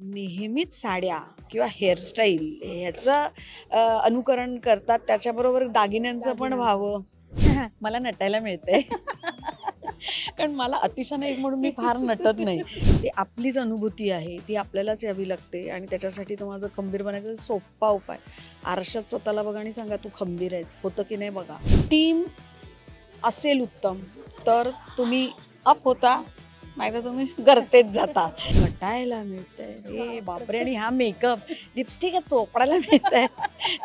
नेहमीच साड्या किंवा हेअरस्टाईल ह्याचं अनुकरण करतात. त्याच्याबरोबर दागिन्यांचं पण व्हावं. मला नटायला मिळतंय. कारण मला अतिशय एक म्हणून मी फार नटत नाही. ती आपलीच अनुभूती आहे. ती आपल्यालाच यावी लागते. आणि त्याच्यासाठी तो माझं खंबीर बनायचा सोपा उपाय. आरशात स्वतःला बघा आणि सांगा तू खंबीर आहेस. होतं की नाही बघा? टीम असेल उत्तम तर तुम्ही अप होता. माहिती तुम्ही गरतेच जाता. नटायला मिळतंय. रे बापरे आणि हा मेकअप लिपस्टिक चोपडायला मिळत आहे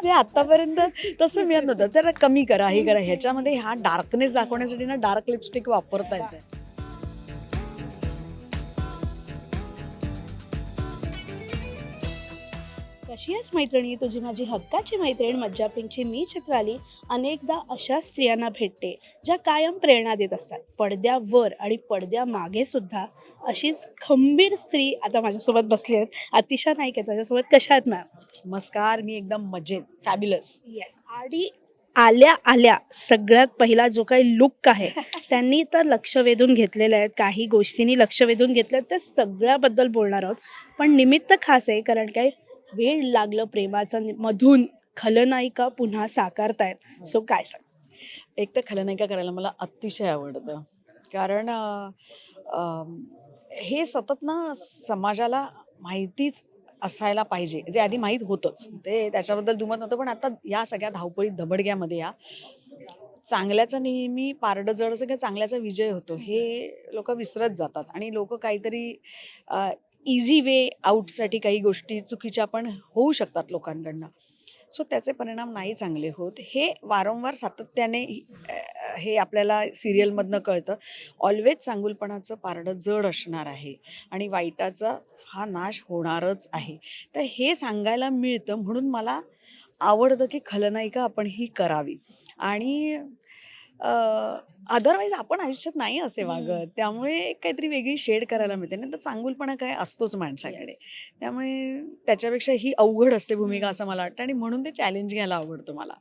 जे आतापर्यंत तसं मिळत नव्हतं. तर कमी करा हे करा. ह्याच्यामध्ये हा डार्कनेस दाखवण्यासाठी ना डार्क लिपस्टिक वापरता येते कशी आहेस मैत्रिणी? तुझी माझी हक्काची मैत्रीण मज्जा पिंकची मी चित्राली अनेकदा अशा स्त्रियांना भेटते ज्या कायम प्रेरणा देत असतात. पडद्यावर आणि पडद्या मागे सुद्धा अशीच खंबीर स्त्री आता माझ्यासोबत बसली आहेत. अतिशा नाईक आहेत. माझ्यासोबत कशा आहेत मॅम? नमस्कार. मी एकदम मजेत. फॅब्युलस येस आणि आल्या आल्या सगळ्यात पहिला जो काही लुक आहे त्यांनी तर लक्ष वेधून घेतलेलं आहे. काही गोष्टींनी लक्ष वेधून घेतलं आहे. त्या सगळ्याबद्दल बोलणार आहोत. पण निमित्त खास आहे कारण काय वेळ लागलं प्रेमाचं मधून खलनायिका पुन्हा साकारतायत. सो काय सांग? एक तर खलनायिका करायला मला अतिशय आवडतं. कारण हे सतत ना समाजाला माहितीच असायला पाहिजे. जे आधी माहीत होतंच. ते त्याच्याबद्दल दुमत नव्हतं पण आता या सगळ्या धावपळीत धबडग्यामध्ये या. चांगल्याचा नेहमी पारडं जड असं किंवा चांगल्याचा विजय होतो हे लोक विसरत जातात. आणि लोक काहीतरी इझी वे आउटसाठी काही गोष्टी चुकीच्या पण होऊ शकतात लोकांकडनं. सो त्याचे परिणाम नाही चांगले होत. हे वारंवार सातत्याने हे आपल्याला सिरियलमधनं कळतं. ऑलवेज चांगुलपणाचं पारडं जड असणार आहे आणि वाईटाचा हा नाश होणारच आहे. तर हे सांगायला मिळतं म्हणून मला आवडतं की खलनायिका आपण ही करावी. आणि अदरवाईज आपण आयुष्यात नाही असे वागत. त्यामुळे काहीतरी वेगळी शेड करायला मिळते. नाही तर चांगुलपणा काय असतोच माणसाकडे. त्यामुळे त्याच्यापेक्षा ही अवघड असते भूमिका असं मला वाटतं. आणि म्हणून ते चॅलेंज घ्यायला आवडतं मला.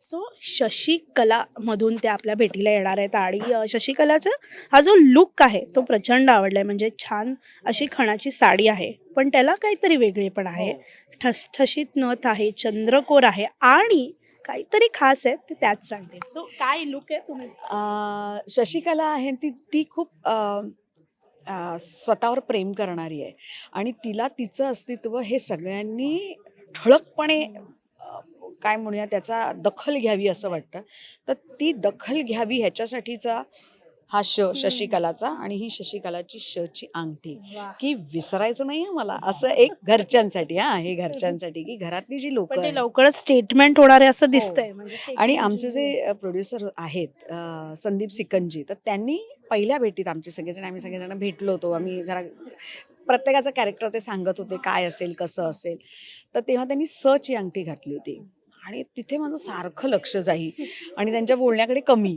सो शशिकला मधून त्या आपल्या भेटीला येणार आहेत आणि शशिकलाचा हा जो लुक आहे तो प्रचंड आवडलाय. म्हणजे छान अशी खणाची साडी आहे. पण त्याला काहीतरी वेगळे पण आहे ठसठशीत नथ आहे चंद्रकोर आहे आणि काहीतरी खास आहे ते त्याच सांगते. सो काय लुक आहे तुम्ही? अं, शशिकला आहे ती ती खूप अं, अं, स्वतःवर प्रेम करणारी आहे. आणि तिला तिचं अस्तित्व हे सगळ्यांनी ठळकपणे अं, काय म्हणूया त्याचा दखल घ्यावी असं वाटतं. तर ती दखल घ्यावी ह्याच्यासाठीचा हा श शशिकलाचा आणि ही शशिकलाची शची अंगठी. की विसरायचं नाही मला. असं एक घरच्यांसाठी हा हे घरच्यांसाठी की घरातली जी लोक लवकरच स्टेटमेंट होणार आहे असं दिसतंय. म्हणजे आणि आमचे जी- प्रोड्युसर आहेत संदीप सिकंजी तर त्यांनी पहिल्या भेटीत आमचे सगळेजण आम्ही सगळेजण भेटलो होतो. आम्ही जरा प्रत्येकाचं कॅरेक्टर ते सांगत होते काय असेल कसं असेल. तर तेव्हा त्यांनी सची अंगठी घातली होती. आणि तिथे माझं सारखं लक्ष जाईल आणि त्यांच्या बोलण्याकडे कमी.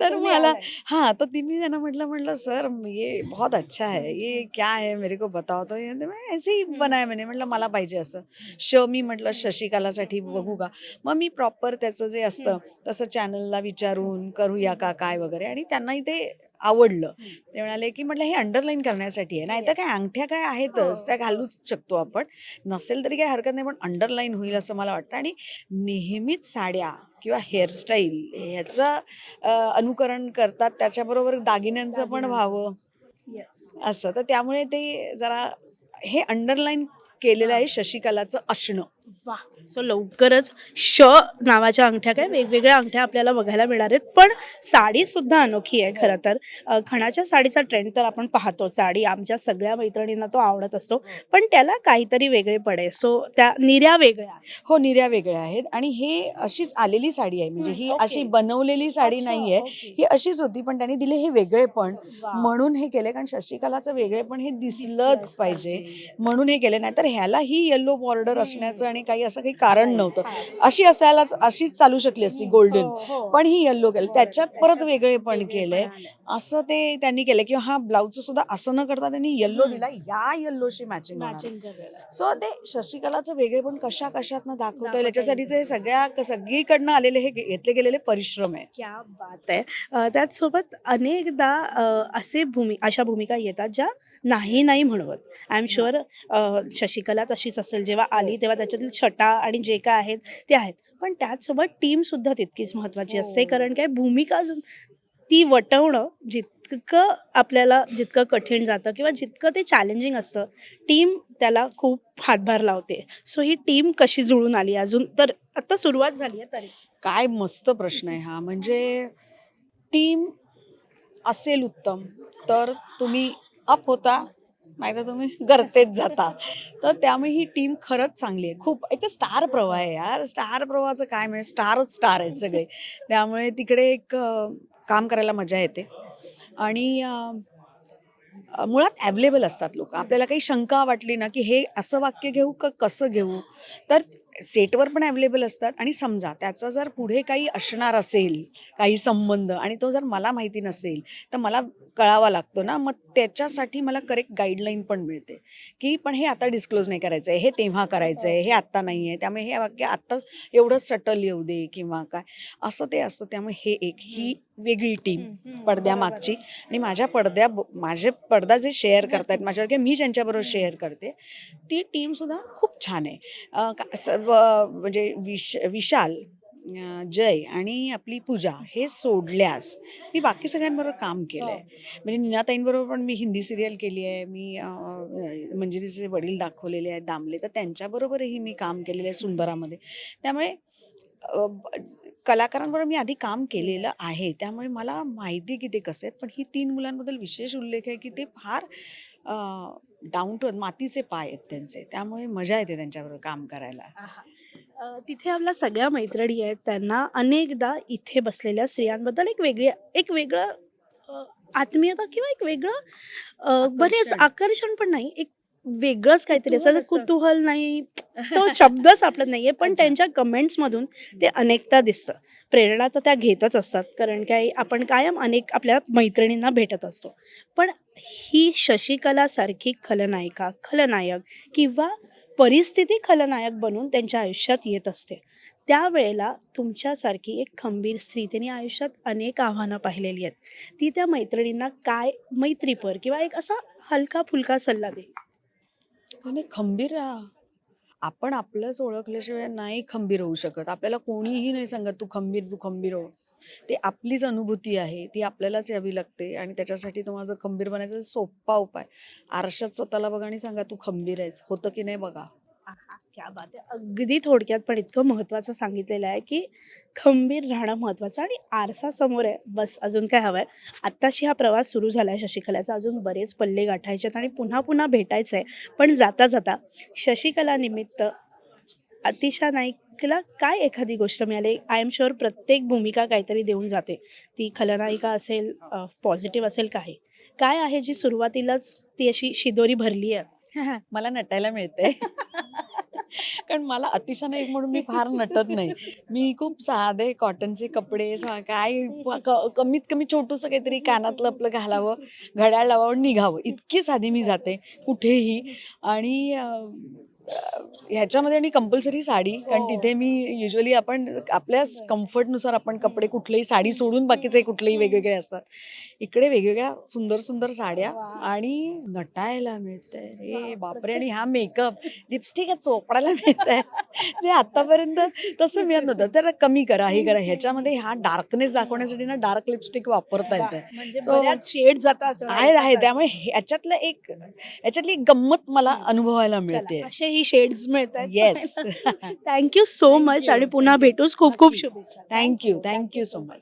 तर मला. हाँ तो मी त्यांना म्हटलं म्हटलं सर ये बहुत अच्छा है ये क्या है मेरे को बताओ. तो ये म्हणते, "मैं ऐसे ही बनाया मैंने. म्हटलं मला पाहिजे असं. श मी म्हटलं शशिकलासाठी बघू का मग मी प्रॉपर त्याचं जे असतं तसं चॅनलला विचारून करूया का काय वगैरे आणि त्यांनाही ते आवडलं. ते म्हणाले की म्हटलं हे अंडरलाईन करण्यासाठी आहे. नाही तर काय अंगठ्या काय आहेतच त्या घालूच शकतो आपण. नसेल तरी काही हरकत नाही पण अंडरलाईन होईल असं मला वाटतं. आणि नेहमीच साड्या किंवा हेअरस्टाईल ह्याचं अनुकरण करतात. त्याच्याबरोबर दागिन्यांचं पण व्हावं. असं. तर त्यामुळे ते जरा हे अंडरलाईन केलेलं आहे शशिकलाचं असणं. वा सो लवकरच श नावाच्या अंगठ्या काय वेगवेगळ्या अंगठ्या आपल्याला बघायला मिळणार आहेत. पण साडी सुद्धा अनोखी आहे खरं तर. अ, खणाच्या साडीचा ट्रेंड तर आपण पाहतो साडी आमच्या सगळ्या मैत्रिणींना तो आवडत असतो पण त्याला काहीतरी वेगळे पडे. सो त्या निर्या वेगळ्या हो निर्या वेगळ्या आहेत आणि हे अशीच आलेली साडी आहे. म्हणजे ही हम्म, अशी. बनवलेली साडी नाही आहे ही अशीच होती पण त्यांनी दिले हे वेगळे पण. म्हणून हे केले कारण शशिकलाचं वेगळे पण हे दिसलंच पाहिजे. म्हणून हे केले. नाही तर ह्याला ही येल्लो बॉर्डर असण्याचं आणि काही असं काही कारण नव्हतं. अशी असायलाच अशीच चालू शकली असती गोल्डन हो, पण ही येल्लो केलं. त्याच्यात परत वेगळे पण केलंय असं ते त्यांनी केलं किंवा हा ब्लाऊजचं सुद्धा असं न करता त्यांनी येल्लो. दिला. या येल्लोशी मॅचिंग सो ते शशिकलाचं वेगळे पण कशा कशातनं दाखवता येईल. याच्यासाठीचे सगळ्या सगळीकडनं आलेले हे घेतले गेलेले परिश्रम आहे क्या बात आहे. त्याचसोबत अनेकदा असे भूमी अशा भूमिका येतात ज्या नाही नाही म्हणवत. आय एम शुअर शशिकला तशीच असेल. जेव्हा आली तेव्हा त्याच्यातील छटा आणि जे काय आहेत ते आहेत. पण त्याचसोबत टीम सुद्धा तितकीच महत्वाची असते. हो. कारण काय भूमिका ती वटवणं जितकं आपल्याला जितकं कठीण जातं किंवा जितकं ते चॅलेंजिंग असतं टीम त्याला खूप हातभार लावते. सो ही टीम कशी जुळून आली अजून? तर आता सुरुवात झाली आहे तरी. काय मस्त प्रश्न आहे हा. म्हणजे टीम असेल उत्तम तर तुम्ही अप होता नाही तर तुम्ही गर्तेच जाता. तर त्यामुळे ही टीम खरंच चांगली आहे. खूप एक स्टार प्रवाह आहे यार. स्टार प्रवाहाचं काय म्हणजे स्टारच स्टार आहेत सगळे. त्यामुळे तिकडे एक काम करायला मजा येते. आणि मुळात ॲव्हेलेबल असतात लोक. आपल्याला काही शंका वाटली ना की हे असं वाक्य घेऊ का कसं घेऊ? तर सेटवर पण अवेलेबल असतात. आणि समजा त्याचा जर पुढे काही असणार असेल काही संबंध आणि तो जर मला माहिती नसेल तर मला कळावा लागतो ना. मग त्याच्यासाठी मला करेक्ट गाईडलाईन पण मिळते. की पण हे आता डिस्क्लोज नाही करायचं आहे हे तेव्हा करायचं आहे हे आत्ता नाही आहे त्यामुळे हे वाक्य आत्ता एवढं सटल येऊ दे किंवा काय. असं ते असतं. त्यामुळे हे एक ही वेगळी टीम पडद्यामागची. आणि माझ्या पडद्या माझे पडदा जे शेअर करतायत माझ्यावर मी ज्यांच्याबरोबर शेअर करते ती टीमसुद्धा खूप छान आहे. म्हणजे विश विशाल जय आणि आपली पूजा हे सोडल्यास मी बाकी सगळ्यांबरोबर काम केलं आहे म्हणजे नीनाताईंबरोबर पण मी हिंदी सिरियल केली आहे मी मंजिरीचे वडील दाखवलेले आहेत दामले तर त्यांच्याबरोबरही मी काम केलेलं आहे सुंदरामध्ये. त्यामुळे कलाकारांबरोबर मी आधी काम केलेलं आहे. त्यामुळे मला माहिती की ते कसे आहेत पण ही तीन मुलांबद्दल विशेष उल्लेख आहे की ते फार डाऊन टू मातीचे पाय आहेत त्यांचे. त्यामुळे मजा येते त्यांच्याबरोबर काम करायला. तिथे आपल्या सगळ्या मैत्रिणी आहेत. त्यांना अनेकदा इथे बसलेल्या स्त्रियांबद्दल एक वेगळी एक वेगळं आत्मीयता किंवा एक वेगळं बरेच. आकर्षण पण नाही एक वेगळंच काहीतरी असं. कुतूहल नाही तो शब्दच आपल्यात नाहीये पण. त्यांच्या कमेंट्समधून ते अनेकदा दिसतं. प्रेरणा तर त्या घेतच असतात कारण काय आपण कायम अनेक आपल्या मैत्रिणींना भेटत असतो. पण ही शशिकलासारखी खलनायिका खलनायक किंवा परिस्थिती खलनायक बनून त्यांच्या आयुष्यात येत असते. त्यावेळेला तुमच्यासारखी एक खंबीर स्त्री त्यांनी आयुष्यात अनेक आव्हानं पाहिलेली आहेत. ती त्या मैत्रिणींना काय मैत्रीपर किंवा एक असा हलका फुलका सल्ला दे. आणि खंबीर राहा. आपण आपलंच ओळखल्याशिवाय नाही खंबीर होऊ शकत. आपल्याला कोणीही नाही सांगत तू खंबीर तू खंबीर हो. ते आपलीच अनुभूती आहे. ती आपल्यालाच यावी लागते आणि त्याच्यासाठी तुम्हाला माझं खंबीर बनायचा सोपा उपाय. आरशात स्वतःला बघा आणि सांगा तू खंबीर आहेस. होतं की नाही बघा. क्या बात आहे अगदी थोडक्यात पण इतकं महत्त्वाचं सांगितलेलं आहे की खंबीर राहणं महत्त्वाचं आणि आरसा समोर आहे. बस अजून काय हवं आहे आत्ताशी हा प्रवास सुरू झाला आहे शशिकलाचा. अजून बरेच पल्ले गाठायचे आहेत आणि पुन्हा पुन्हा भेटायचं आहे पण जाता जाता शशिकला निमित्त अतिशा नाईकला काय एखादी गोष्ट मिळाली? आय एम शुअर प्रत्येक भूमिका काहीतरी देऊन जाते. ती खलनायिका असेल पॉझिटिव्ह असेल काही. काय आहे जी सुरुवातीलाच ती अशी शिदोरी भरली आहे मला नटायला मिळते कारण मला अतिशय एक म्हणून मी फार नटत नाही. मी खूप साधे कॉटनचे कपडे काय कमीत कमी छोटूसं काहीतरी कानातलं आपलं घालावं घड्याळ लावावं निघावं. इतकी साधी मी जाते कुठेही. आणि ह्याच्यामध्ये आणि कंपल्सरी साडी कारण हो. तिथे मी युजली आपण आपल्या कम्फर्टनुसार आपण कपडे कुठलेही साडी सोडून बाकीचे कुठलेही वेगवेगळे असतात. इकडे वेगवेगळ्या सुंदर सुंदर साड्या. आणि नटायला मिळते रे वा, बापरे आणि हा मेकअप लिपस्टिक चोपडायला मिळत आहे जे आतापर्यंत तसं मिळत नव्हतं. तर कमी करा हे करा. ह्याच्यामध्ये हा डार्कनेस दाखवण्यासाठी ना डार्क लिपस्टिक वापरता येते शेड जातात असं आहे आहे. त्यामुळे हे- याच्यातलं एक याच्यातली एक गंमत मला अनुभवायला मिळते असेही शेड्स मिळतात येस थँक्यू सो मच. आणि पुन्हा भेटूच खूप खूप. शुभेच्छा. Thank you thank you so much